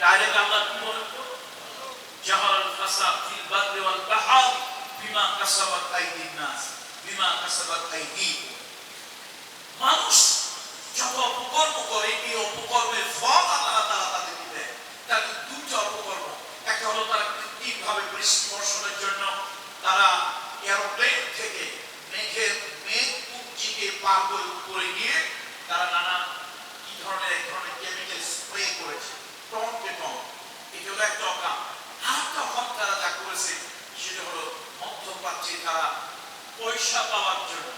Direct আল্লাহ কি বলেন তো জাহাল, ফাসাদ, ফিল বাররি ওয়াল বাহর, বিমা কাসাবাত আইদিন নাস, বিমা কাসাবাত আইদি মানুষ যত অপকর্ম করে, এই অপকর্মের ফল আল্লাহ তাআলা তাদের দিবে তাদের দুটো অপকর্ম। একটা হলো তারা কৃত্রিমভাবে বৃষ্টি বর্ষণের জন্য তারা এরোপ্লেন থেকে মেঘের মেঘ পুঞ্জিকে পার করে উপরে গিয়ে তারা নানা কি ধরনের, এক ধরনের কেমিক্যাল স্প্রে করেছে টন কে টন এটা হলো একটা অকাম আর একটা অকাম তারা যা করেছে সেটা হলো তারা পয়সা পাওয়ার জন্য।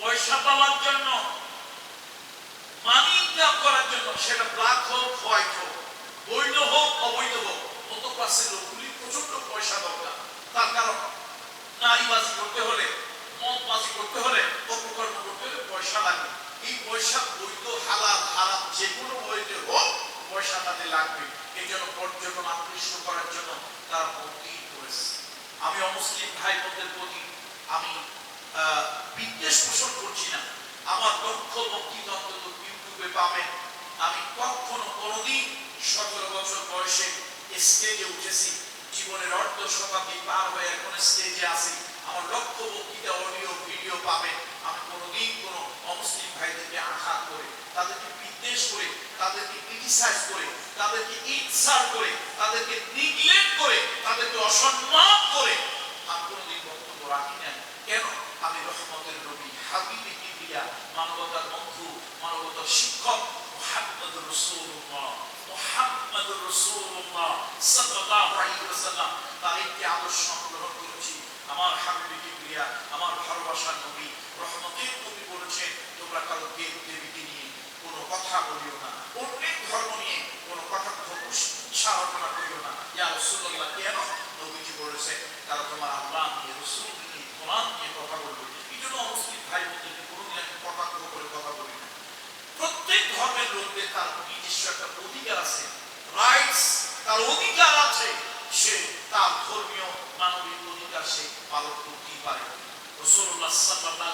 পয়সা পাওয়ার জন্য মানি ইনকাম করার জন্য, সেটা ব্ল্যাক হোক হোয়াইট হোক, বৈধ হোক, অবৈধ হোক মধ্যপ্রাচ্যের লোকগুলি প্রচণ্ড পয়সা দরকার। তার কারণ, নারীবাজি করতে হলে, মদবাজি করতে হলে, অপকর্ম করতে হলে পয়সা লাগে। এই পয়সা বৈধ, হালাল, হারাম যে কোনো বৈধ হোক, পয়সা তাদের লাগবে। এই জন্য পর্যটন আকৃষ্ট করার জন্য তারা ভর্তি করেছে আমি অমুসলিম ভাই বোনদের প্রতি আমি বিদ্বেষ পোষণ করছি না। আমার লক্ষ্য বক্তৃতা অন্তত ইউটিউবে পাবেন। আমি কখনো কোনোদিন সতেরো বছর বয়সে স্টেজে উঠেছি। জীবনের অর্ধ শতাব্দী পার হয়ে এখন স্টেজে আসি আমার লক্ষ্য বক্তৃতা অডিও ভিডিও পাবেন আমি কোনোদিন কোনো অমুসলিম ভাইদেরকে আঘাত করে তাদেরকে বিদ্বেষ করে তাদেরকে ক্রিটিসাইজ করে, তাদেরকে ইনসাল্ট করে, তাদেরকে নিগলেক্ট করে, তাদেরকে অসম্মান করে। আমি কোনোদিন বক্তব্য রাখি না কেন? আমি রহমতের নবী, হাবিবি কিবরিয়া, মানবতার বন্ধু, মানবতার শিক্ষক মুহাম্মদ রাসূলুল্লাহ মুহাম্মদ রাসূলুল্লাহ সাল্লাল্লাহু আলাইহি ওয়াসাল্লাম। তার একটি আদর্শ গ্রহণ করেছি। আমার হাবিবি কিবরিয়া, আমার ভালোবাসার নবী রহমতের নবী বলেছেন, তোমরা কারও দেব দেবীকে নিয়ে কোনো কথা বলিও না। অন্যের ধর্ম নিয়ে কোনো কথা উচ্চারণা করিও না ইয়া রাসূলুল্লাহ কেন নবীজি বলেছে তারা তোমার আল্লাহ নিয়ে রসুল নিয়ে কোরআন নিয়ে কথা বলবে এই জন্য মুসলিম ভাই বোনদেরকে কোনোদিন আমি কটাক্ষ করে কথা বলি না প্রত্যেক ধর্মের লোকদের তার নিজস্ব একটা অধিকার আছে। রাইটস তার অধিকার আছে। সে তার ধর্মীয় মানবিক অধিকার সে পালন করতেই পারে। রসুল্লাহ সাল্লাল্লাহু